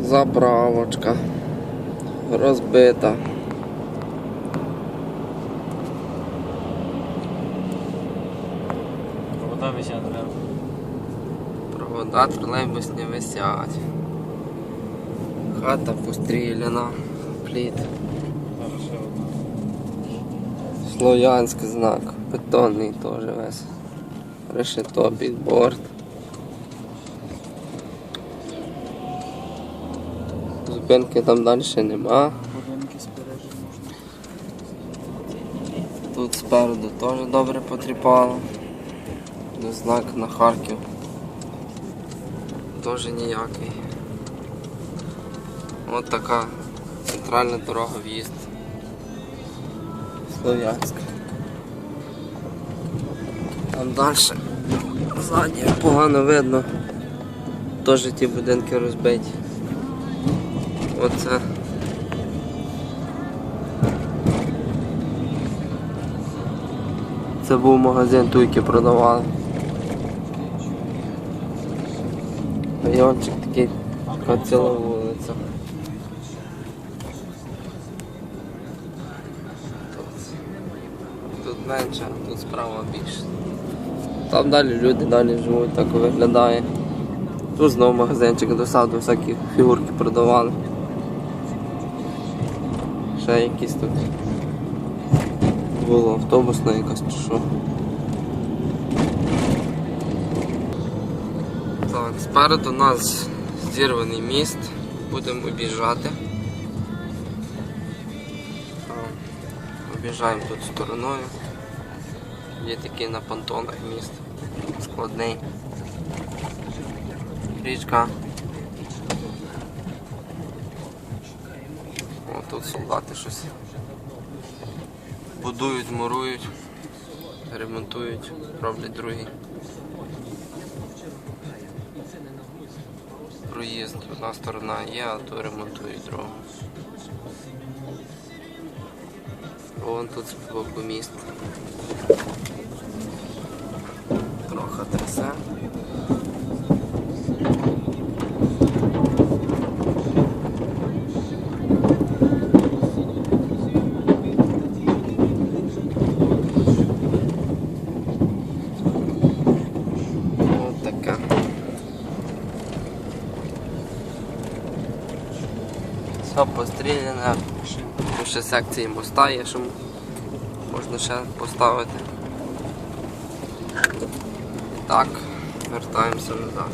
Заправочка розбита. Провода висять треба. Провода тролейбус не висять. Хата постріляна, пліт. Слов'янськ знак. Бетонний теж весь. Решето під борт. Зупинки там далі нема. Тут спереду теж добре потріпало. Знак на Харків. Теж ніякий. От така центральна дорога в'їзд. Слов'янськ. Там далі. Ззаді погано видно. Теж ті будинки розбиті. Оце. Це був магазин туйки продавали. Райончик такий, така ціла вулиця. Тут, менше, тут справа більше. Там далі люди далі живуть, так виглядає. Тут знову магазинчик до саду, всякі фігурки продавали. Ще якісь тут було автобусна якась чи що. Так, спереду у нас зірваний міст, будемо об'їжджати. Об'їжджаємо тут стороною. Є такий на понтонах міст. Складний. Річка. О, тут солдати щось будують, мурують, ремонтують, роблять другий. Проїзд, одна сторона є, а то ремонтують другу. Вон тут з боку міст. Трохи трясе. Ось така. Все постріляне. Ще секції моста є, що можна ще поставити. І так, вертаємося назад.